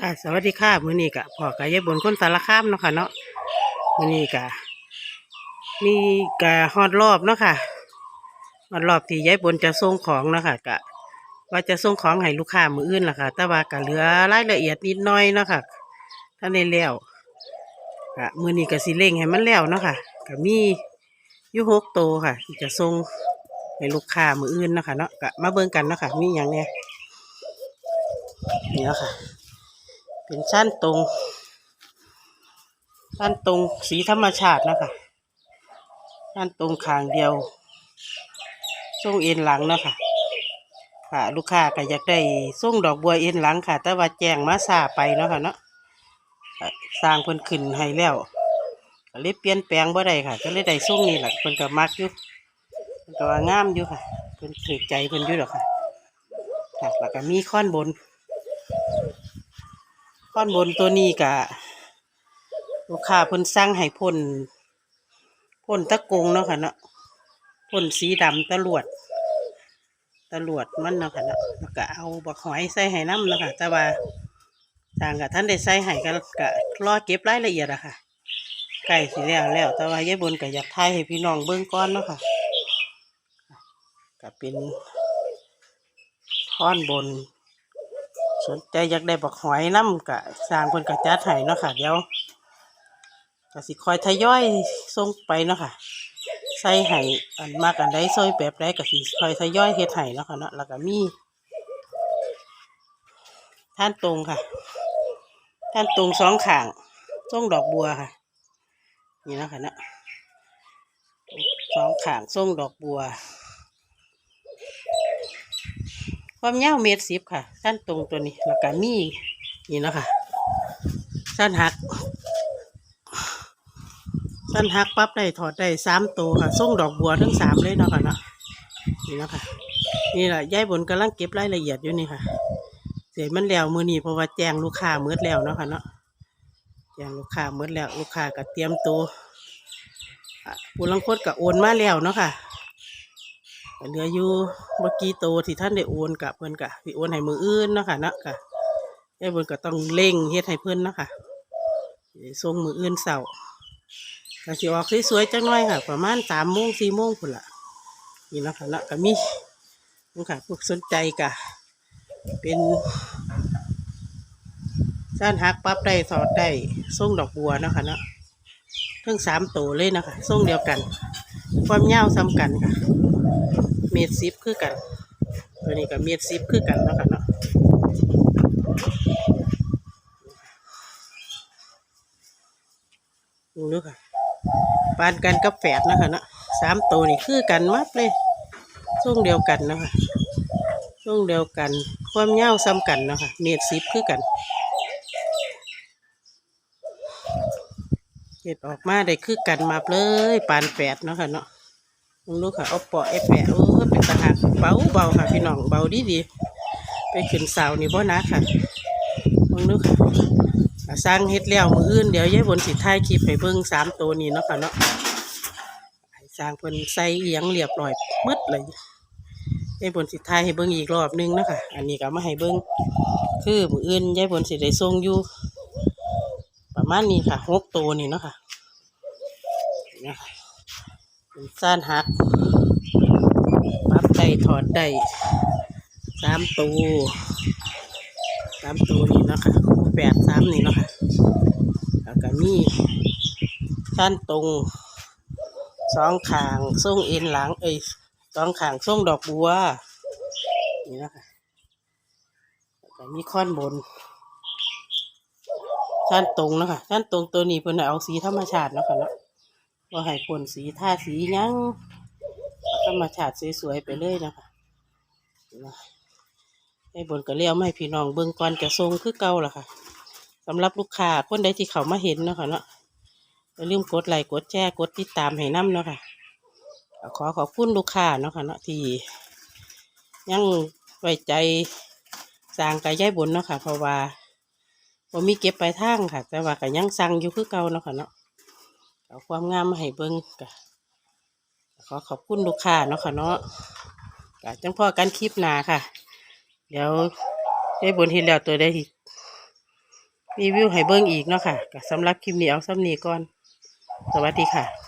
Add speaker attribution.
Speaker 1: ค่ะสวัสดีค่ะมื้อนี้กะพ่อกะยายบนคนสารคามเนาะค่ะเนาะมื้อนี้กะนี่กะฮอดรอบเนาะค่ะฮอดรอบที่ยายบนจะส่งของเนาะค่ะกะ ว่าจะส่งของให้ลูกค้ามืออื่นล่ะค่ะ แต่ว่ากะเหลือรายละเอียดนิดหน่อยเนาะค่ะถ้าในแล้วกะมื้อนี้กะสิเร่งให้มันแล้วเนาะค่ะกะมีอยู่หกโตค่ะที่จะส่งให้ลูกค้ามืออื่นเนาะค่ะเนาะกะมาเบิ่งกันเนาะค่ะมีหยังเนี่ยนี่เนาะค่ะ เป็นชั้นตรงชั้นตรงสีธรรมชาตินะคะชั้นตรงขางเดียวส่งเอ็นหลังนะคะค่ะ ลูกค้าก็อยากได้ส่งดอกบัวเอ็นหลังค่ะ แต่ว่าแจงมาซาไปเนาะค่ะเนาะสร้างเพิ่นขึ้นให้แล้วก็เลยเปลี่ยนแปลงบ่ได้ค่ะ ก็เลยได้ส่งนี่แหละเพิ่นก็มักอยู่เพิ่นก็ว่างามอยู่ค่ะเพิ่นถือใจเพิ่นอยู่ดอกค่ะค่ะแล้วก็มีค้อนบน ก้อนบนตัวนี้กะลูกค้าเพิ่นสั่งให้พ่นพ่นตะกงเนาะค่ะเนาะพ่นสีดำตะลวดตะลวดมันเนาะค่ะเนาะแล้วก็เอาบักหอยใส่ให้น้ำเนาะค่ะแต่ว่าทางกับท่านได้ใส่ให้ก็ก็รอเก็บรายละเอียดอะค่ะใกล้สิแล้วแล้ว แต่ว่ายายบนก็อยากถ่ายให้พี่น้องเบิ่งก้อนเนาะค่ะก็เป็นท่อนบน สนใจอยากได้บักหอยน้ำกะสร้างคนกระจัดให้เนาะค่ะ เดี๋ยวก็สิคอยทยอยส่งไปเนาะค่ะ ใส่ให้อันมากอันใดซอยแบบใดก็สิคอยทยอยเฮ็ดให้เนาะค่ะเนาะแล้วก็มีท่านตรงค่ะ ท่านตรงสองข้างส่งดอกบัวค่ะ นี่เนาะค่ะเนาะสองข้างส่งดอกบัว ความยาวเมตรสิบค่ะสั้นตรงตัวนี้แล้วก็มีนี่นะคะสั้นหักสั้นหักปั๊บได้ถอดได้สามตัวค่ะส่งดอกบัวทั้งสามเลยเนาะค่ะเนาะนี่นะคะนี่แหละยายบนกำลังเก็บรายละเอียดอยู่นี่ค่ะ เสร็จมันแล้วมือนี้เพราะว่าแจ้งลูกค้ามืดแล้วเนาะค่ะเนาะแจ้งลูกค้ามืดแล้วลูกค้าก็เตรียมตัวอะผู้ลังคดก็โอนมาแล้วเนาะค่ะ เหลืออยู่เมื่อกี้โตที่ท่านได้โอนกับเพิ่อนกะที่โอนให้มืออื่นเนาะค่ะนะกะไอ้เพิ่นก็ต้องเร่งเฮ็ดให้เพิ่อนเนาะค่ะสิส่งมืออื่นเสาร์ก็สิออกสวยๆจังหน่อยค่ะ ประมาณสามโมงสี่โมงพุ่นละนี่นะคะนะก็มีนี่ค่ะพวกสนใจกะเป็นด้นหักปั๊บได้สอดได้ส่งดอกบัวเนาะค่ะเนาะทั้งสามตัวเลยนะคะส่งเดียวกัน ความยาวซ้ำกันค่ะ เมตรซิปคือกัน ตัวนี้กับเมตรซิปคือกันเนาะค่ะเนาะดูดูค่ะปานกันกับแฝดนะคะเนาะสามตัวนี่คือกันมัดเลยช่วงเดียวกันนะคะช่วงเดียวกัน ความยาวซ้ำกันเนาะค่ะเมตรซิปคือกัน เก็ดออกมาได้คือกันมาเลยปานแฝดเนาะค่ะเนาะมึงดูค่ะเอาปาะไอแปะเออเป็นตาหักเบาเบาค่ะพี่น้องเบาดีดีไปขึ้นเสานี่บ่นะค่ะมึงดูค่ะสร้างเฮ็ดแล้วมืออื่นเดี๋ยวย้ายบนสิท้ายคลิปให้เบิ่งสามตัวนี้เนาะค่ะเนาะสร้างเพิ่นใส่เอียงเรียบร้อยมืดเลยยายบนสิท้ายให้เบิ่งอีกรอบหนึงเนาะค่ะอันนี้ก็มาให้เบิ่งคือมืออื่นย้ายบนสิได้ส่งอยู่ ประมาณนี้ค่ะหกตัวนี่เนาะค่ะนี่นะคะเป็นซ่านหักปับได้ถอดได้สามตูสามตูนี่เนาะค่ะแปดสามนี่เนาะค่ะแล้วก็มีซ่านตรงสองขางส่งเอ็นหลังเอ้ยสองขางส่งดอกบัวนี่เนาะคะแล้วก็มีค้อนบน ซ่านตรงนะค่ะซ่านตรงตัวนี้เพิ่นเอาสีธรรมชาติเนาะค่ะเนาะก็ให้พ่นสีท่าสียังธรรมชาติสวยๆไปเลยนะคะให้บนก็เลี้ยวไม่พี่น้องเบิ่งก่อนจะทรงคือเก่าล่ะค่ะสำหรับลูกค้าคนใดที่เขามาเห็นเนาะค่ะเนาะอย่าลืมกดไลค์กดแชร์กดติดตามให้น้ำเนาะค่ะขอขอบคุณลูกค้าเนาะค่ะเนาะที่ยังไว้ใจสร้างกายายบนเนาะค่ะเพราะว่า ผมมีเก็บไปลายทางค่ะ แต่ว่าก็ยังสั่งอยู่คือเก่าเนาะค่ะเนาะเอาความงามมาให้เบิ้งก็ขอขอบคุณลูกค้าเนาะค่ะเนาะกะจังพ่อกันคลิปหนาค่ะ เดี๋ยวได้บนที่แล้วตัวได้รีวิวให้เบิ้งอีกเนาะค่ะก็สำหรับคลิปนี้เอาซ้ำนี้ก่อน สวัสดีค่ะ